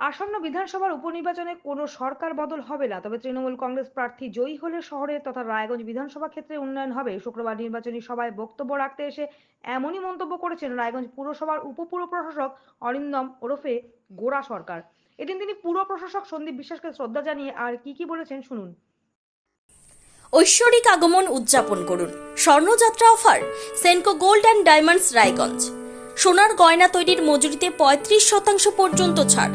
আসন্ন বিধানসভার উপনির্বাচনে কোনো সরকার বদল হবে না। তবে তৃণমূল কংগ্রেস প্রার্থী জয়ী হলে শহরের তথা রায়গঞ্জ বিধানসভা ক্ষেত্রে উন্নয়ন হবে। শুক্রবার নির্বাচনী সভায় বক্তব্য রাখতে এসে এমনই মন্তব্য করেছেন রায়গঞ্জ পুরসভার উপপুর প্রশাসক অরিন্দম ওরফে গোড়া সরকার। এদিন তিনি পুর প্রশাসক সন্দীপ বিশ্বাসকে শ্রদ্ধা জানিয়ে আর কি কি বলেছেন শুনুন। ঐশ্বরিক আগমন উদযাপন করুন। স্বর্ণযাত্রা offer, Senco gold and diamonds Raiganj. সোনার গয়না তৈরির মজুরিতে পঁয়ত্রিশ শতাংশ পর্যন্ত ছাড়।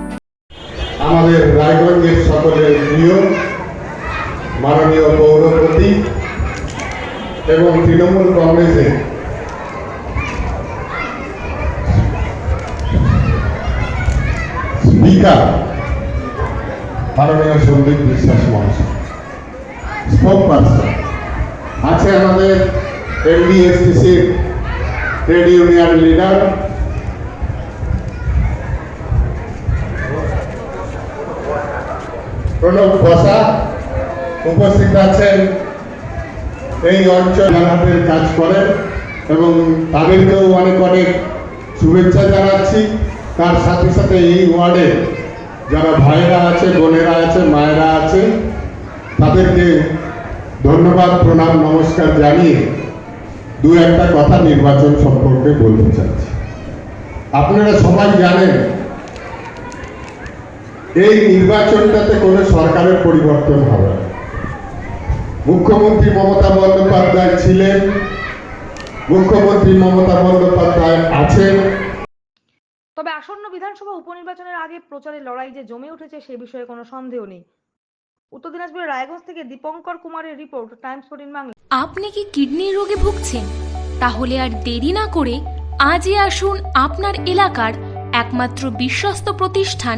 আমাদের রায়গঞ্জের সকলের প্রিয়, মাননীয় পৌরপতি এবং তৃণমূল কংগ্রেসের স্পিকার মাননীয় সন্দীপ বিশ্বাস মহাশয় আছে আমাদের এনডিএসটিসির ট্রেড ইউনিয়ন লিডার প্রণব বসা উপস্থিত আছেন এই অঞ্চল হাটের কাজ করেন এবং তাদেরকেও অনেক অনেক শুভেচ্ছা জানাচ্ছি। তার সাথে সাথে এই ওয়ার্ডে যারা ভাইরা আছে, বোনেরা আছে, মায়েরা আছে, তাদেরকে ধন্যবাদ, প্রণাম, নমস্কার জানিয়ে দু একটা কথা নির্বাচন সম্পর্কে বলতে চাচ্ছি। আপনারা সবাই জানেন এই নির্বাচনটাতে কোনো সরকারের পরিবর্তন হবে না। মুখ্যমন্ত্রী মমতা বন্দ্যোপাধ্যায় ছিলেন মুখ্যমন্ত্রী মমতা বন্দ্যোপাধ্যায় আছেন। তবে আসন্ন বিধানসভা উপনির্বাচনের আগে প্রচারের লড়াই যে জমে উঠেছে সে বিষয়ে কোনো সন্দেহ নেই। উত্তর দিনাজপুরের রায়গঞ্জ থেকে দীপঙ্কর কুমারের রিপোর্ট টাইমস ফোর্টিন বাংলা। আপনি কি কিডনির রোগে ভুগছেন? তাহলে আর দেরি না করে আজই আসুন আপনার এলাকার একমাত্র বিশ্বস্ত প্রতিষ্ঠান